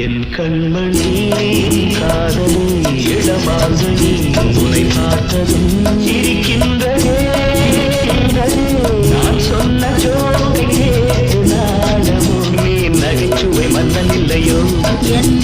என் கண்மணி காதலி இளவாசனி உனை பார்த்ததும் இருக்கின்றதே நான் சொன்ன ஜோடி கேட்டு நாடமும் நீ நகைச்சுவை மன்னன் இல்லையோ? என்